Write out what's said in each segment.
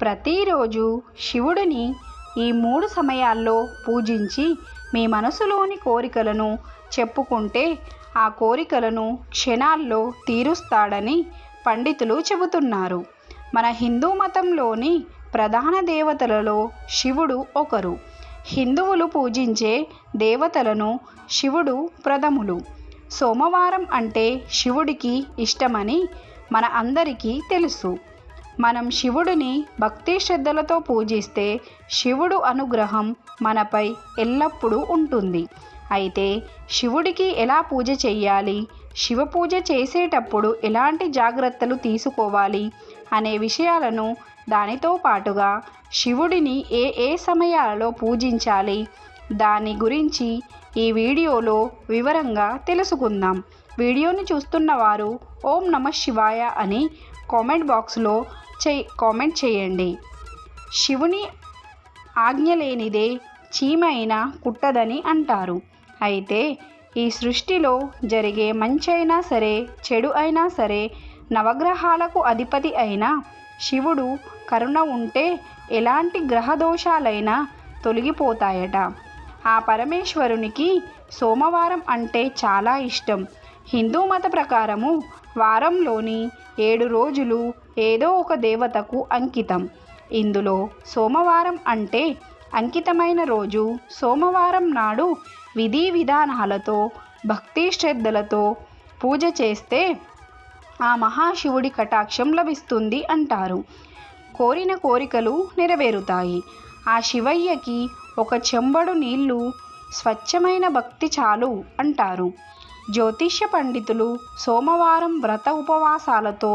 ప్రతిరోజు శివుడిని ఈ మూడు సమయాల్లో పూజించి మీ మనసులోని కోరికలను చెప్పుకుంటే ఆ కోరికలను క్షణాల్లో తీరుస్తాడని పండితులు చెబుతున్నారు. మన హిందూ మతంలోని ప్రధాన దేవతలలో శివుడు ఒకరు. హిందువులు పూజించే దేవతలను శివుడు ప్రథములు. సోమవారం అంటే శివుడికి ఇష్టమని మన అందరికీ తెలుసు. మనం శివుడిని భక్తి శ్రద్ధలతో పూజిస్తే శివుడు అనుగ్రహం మనపై ఎల్లప్పుడూ ఉంటుంది. అయితే శివుడికి ఎలా పూజ చేయాలి? శివ పూజ చేసేటప్పుడు ఎలాంటి జాగ్రత్తలు తీసుకోవాలి? అనే విషయాలను దానితో పాటుగా శివుడిని ఏ ఏ సమయాలలో పూజించాలి? దాని గురించి ఈ వీడియోలో వివరంగా తెలుసుకుందాం. వీడియోని చూస్తున్న వారు ఓం నమ శివాయ అని కామెంట్ బాక్స్లో చే కామెంట్ చేయండి. శివుని ఆజ్ఞ లేనిదే చీమైనా కుట్టదని అంటారు. అయితే ఈ సృష్టిలో జరిగే మంచైనా సరే చెడు అయినా సరే నవగ్రహాలకు అధిపతి అయిన శివుడు కరుణ ఉంటే ఎలాంటి గ్రహదోషాలైనా తొలగిపోతాయట. ఆ పరమేశ్వరునికి సోమవారం అంటే చాలా ఇష్టం. హిందూ మత ప్రకారము వారంలోని ఏడు రోజులు ఏదో ఒక దేవతకు అంకితం. ఇందులో సోమవారం అంటే అంకితమైన రోజు. సోమవారం నాడు విధి విధానాలతో భక్తి శ్రద్ధలతో పూజ చేస్తే ఆ మహాశివుడి కటాక్షం లభిస్తుంది అంటారు. కోరిన కోరికలు నెరవేరుతాయి. ఆ శివయ్యకి ఒక చెంబడు నీళ్ళు స్వచ్ఛమైన భక్తి చాలు అంటారు. జ్యోతిష్య పండితులు సోమవారం వ్రత ఉపవాసాలతో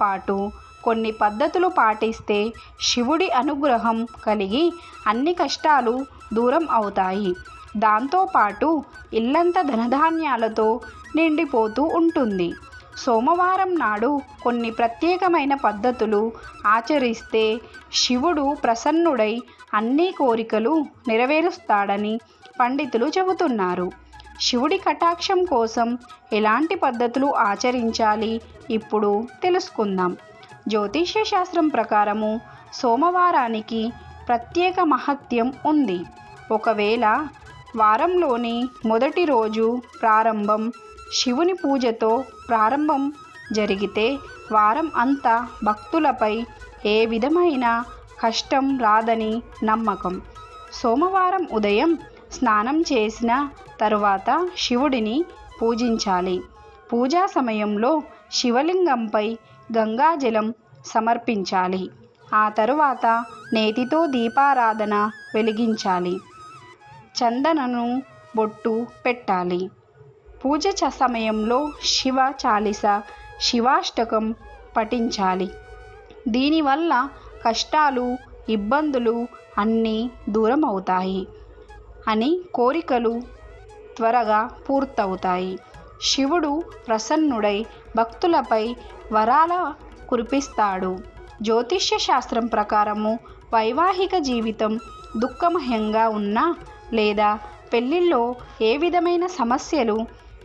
పాటు కొన్ని పద్ధతులు పాటిస్తే శివుడి అనుగ్రహం కలిగి అన్ని కష్టాలు దూరం అవుతాయి. దాంతోపాటు ఇల్లంత ధనధాన్యాలతో నిండిపోతూ ఉంటుంది. సోమవారం నాడు కొన్ని ప్రత్యేకమైన పద్ధతులు ఆచరిస్తే శివుడు ప్రసన్నుడై అన్ని కోరికలు నెరవేరుస్తాడని పండితులు చెబుతున్నారు. శివుడి కటాక్షం కోసం ఎలాంటి పద్ధతులు ఆచరించాలి? ఇప్పుడు తెలుసుకుందాం. జ్యోతిష్య శాస్త్రం ప్రకారము సోమవారానికి ప్రత్యేక మహత్యం ఉంది. ఒకవేళ వారంలోని మొదటి రోజు ప్రారంభం శివుని పూజతో ప్రారంభం జరిగితే వారం అంతా భక్తులపై ఏ విధమైన కష్టం రాదని నమ్మకం. సోమవారం ఉదయం స్నానం చేసిన తరువాత శివుడిని పూజించాలి. పూజా సమయంలో శివలింగంపై గంగాజలం సమర్పించాలి. ఆ తరువాత నేతితో దీపారాధన వెలిగించాలి. చందనను బొట్టు పెట్టాలి. పూజ చ సమయంలో శివ చాలిస శివాష్టకం పఠించాలి. దీనివల్ల కష్టాలు ఇబ్బందులు అన్నీ దూరం అవుతాయి అని కోరికలు త్వరగా పూర్తవుతాయి. శివుడు ప్రసన్నుడై భక్తులపై వరాల కురిపిస్తాడు. జ్యోతిష్య శాస్త్రం ప్రకారము వైవాహిక జీవితం దుఃఖమహ్యంగా ఉన్నా లేదా పెళ్ళిళ్ళలో ఏ విధమైన సమస్యలు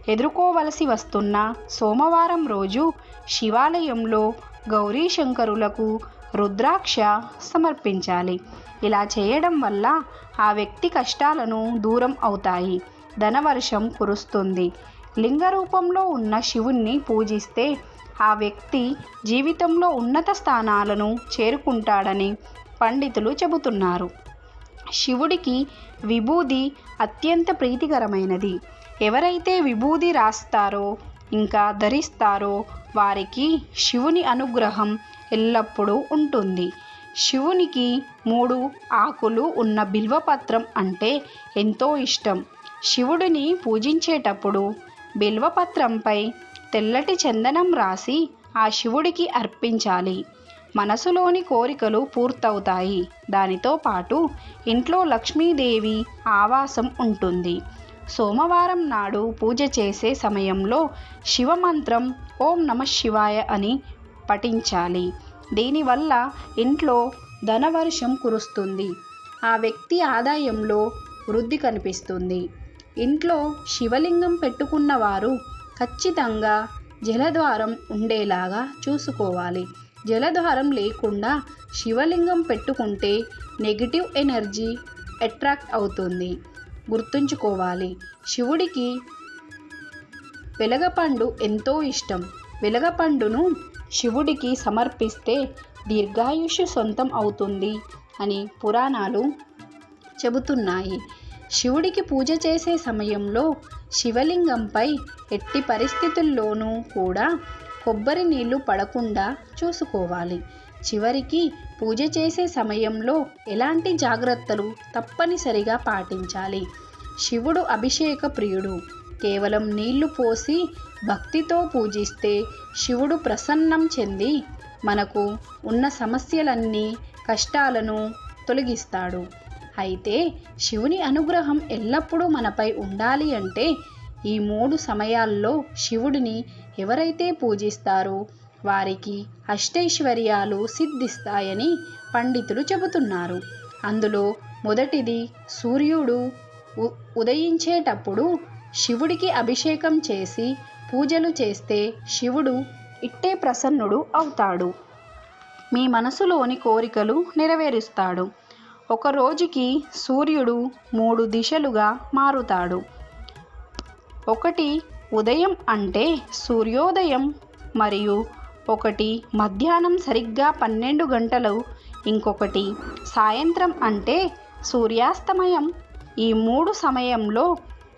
ఎదుర్కోవలసి వస్తున్న సోమవారం రోజు శివాలయంలో గౌరీ శంకరులకు రుద్రాక్ష సమర్పించాలి. ఇలా చేయడం వల్ల ఆ వ్యక్తి కష్టాలను దూరం అవుతాయి. ధనవర్షం కురుస్తుంది. లింగ రూపంలో ఉన్న శివుణ్ణి పూజిస్తే ఆ వ్యక్తి జీవితంలో ఉన్నత స్థానాలను చేరుకుంటాడని పండితులు చెబుతున్నారు. శివుడికి విభూది అత్యంత ప్రీతికరమైనది. ఎవరైతే విభూది రాస్తారో ఇంకా ధరిస్తారో వారికి శివుని అనుగ్రహం ఎల్లప్పుడూ ఉంటుంది. శివునికి మూడు ఆకులు ఉన్న బిల్వపత్రం అంటే ఎంతో ఇష్టం. శివుడిని పూజించేటప్పుడు బిల్వపత్రంపై తెల్లటి చందనం రాసి ఆ శివుడికి అర్పించాలి. మనసులోని కోరికలు పూర్తవుతాయి. దానితో పాటు ఇంట్లో లక్ష్మీదేవి ఆవాసం ఉంటుంది. సోమవారం నాడు పూజ చేసే సమయంలో శివమంత్రం ఓం నమ శివాయ అని పఠించాలి. దీనివల్ల ఇంట్లో ధనవర్షం కురుస్తుంది. ఆ వ్యక్తి ఆదాయంలో వృద్ధి కనిపిస్తుంది. ఇంట్లో శివలింగం పెట్టుకున్న వారు ఖచ్చితంగా జలద్వారం ఉండేలాగా చూసుకోవాలి. జలద్వారం లేకుండా శివలింగం పెట్టుకుంటే నెగిటివ్ ఎనర్జీ అట్రాక్ట్ అవుతుంది. గుర్తుంచుకోవాలి శివుడికి వెలగపండు ఎంతో ఇష్టం. వెలగపండును శివుడికి సమర్పిస్తే దీర్ఘాయుష్ సొంతం అవుతుంది అని పురాణాలు చెబుతున్నాయి. శివుడికి పూజ చేసే సమయంలో శివలింగంపై ఎట్టి పరిస్థితుల్లోనూ కూడా కొబ్బరి నీళ్ళు పడకుండా చూసుకోవాలి. చివరికి పూజ చేసే సమయంలో ఎలాంటి జాగ్రత్తలు తప్పనిసరిగా పాటించాలి. శివుడు అభిషేక ప్రియుడు. కేవలం నీళ్ళు పోసి భక్తితో పూజిస్తే శివుడు ప్రసన్నం చెంది మనకు ఉన్న సమస్యలన్నీ కష్టాలను తొలగిస్తాడు. అయితే శివుని అనుగ్రహం ఎల్లప్పుడూ మనపై ఉండాలి అంటే ఈ మూడు సమయాల్లో శివుడిని ఎవరైతే పూజిస్తారో వారికి అష్టైశ్వర్యాలు సిద్ధిస్తాయని పండితులు చెబుతున్నారు. అందులో మొదటిది సూర్యుడు ఉ- ఉదయించేటప్పుడు శివుడికి అభిషేకం చేసి పూజలు చేస్తే శివుడు ఇట్టే ప్రసన్నుడు అవుతాడు. మీ మనసులోని కోరికలు నెరవేరుస్తాడు. ఒక రోజుకి సూర్యుడు మూడు దిశలుగా మారుతాడు. ఒకటి ఉదయం అంటే సూర్యోదయం మరియు ఒకటి మధ్యాహ్నం సరిగ్గా పన్నెండు గంటలు ఇంకొకటి సాయంత్రం అంటే సూర్యాస్తమయం. ఈ మూడు సమయంలో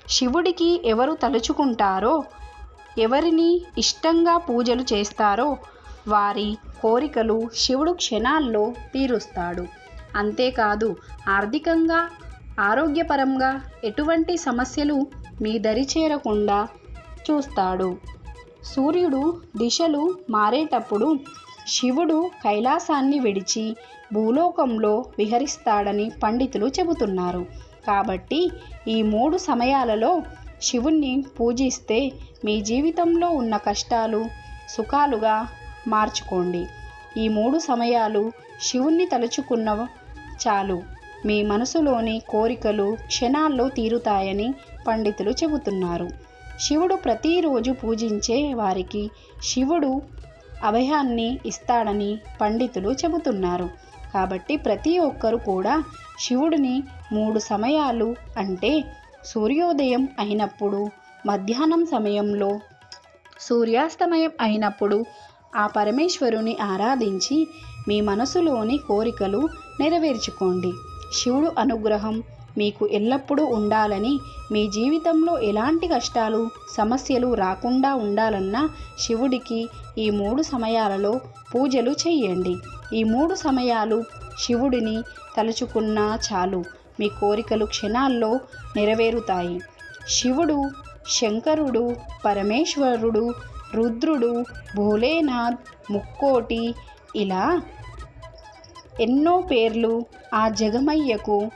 శివుడికి ఎవరు తలుచుకుంటారో ఎవరిని ఇష్టంగా పూజలు చేస్తారో వారి కోరికలు శివుడు క్షణాల్లో తీరుస్తాడు. అంతేకాదు ఆర్థికంగా ఆరోగ్యపరంగా ఎటువంటి సమస్యలు మీ దరి చేరకుండా చూస్తాడు. సూర్యుడు దిశలు మారేటప్పుడు శివుడు కైలాసాన్ని విడిచి భూలోకంలో విహరిస్తాడని పండితులు చెబుతున్నారు. కాబట్టి ఈ మూడు సమయాలలో శివుణ్ణి పూజిస్తే మీ జీవితంలో ఉన్న కష్టాలు సుఖాలుగా మార్చుకోండి. ఈ మూడు సమయాలు శివుణ్ణి తలుచుకున్న చాలు. మీ మనసులోని కోరికలు క్షణాల్లో తీరుతాయని పండితులు చెబుతున్నారు. శివుడు ప్రతిరోజు పూజించే వారికి శివుడు అభయాన్ని ఇస్తాడని పండితులు చెబుతున్నారు. కాబట్టి ప్రతి ఒక్కరు కూడా శివుడిని మూడు సమయాలు అంటే సూర్యోదయం అయినప్పుడు మధ్యాహ్నం సమయంలో సూర్యాస్తమయం అయినప్పుడు ఆ పరమేశ్వరుని ఆరాధించి మీ మనసులోని కోరికలు నెరవేర్చుకోండి. శివుడు అనుగ్రహం మీకు ఎల్లప్పుడూ ఉండాలని మీ జీవితంలో ఎలాంటి కష్టాలు సమస్యలు రాకుండా ఉండాలన్నా శివుడికి ఈ మూడు సమయాలలో పూజలు చేయండి. ఈ మూడు సమయాలు శివుడిని తలుచుకున్నా చాలు. మీ కోరికలు క్షణాల్లో నెరవేరుతాయి. శివుడు శంకరుడు పరమేశ్వరుడు రుద్రుడు భోలేనాథ్ ముక్కోటి ఇలా ఎన్నో పేర్లు ఆ జగమయ్యకు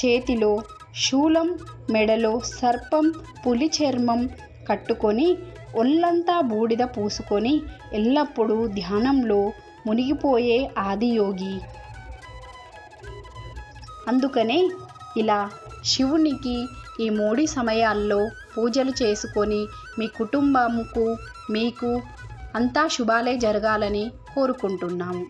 చేతిలో శూలం మెడలో సర్పం పులి చర్మం కట్టుకొని ఒళ్ళంతా బూడిద పూసుకొని ఎల్లప్పుడూ ధ్యానంలో మునిగిపోయే ఆదియోగి. అందుకనే ఇలా శివునికి ఈ మూడి సమయాల్లో పూజలు చేసుకొని మీ కుటుంబంకు మీకు అంతా శుభాలే జరగాలని కోరుకుంటున్నాము.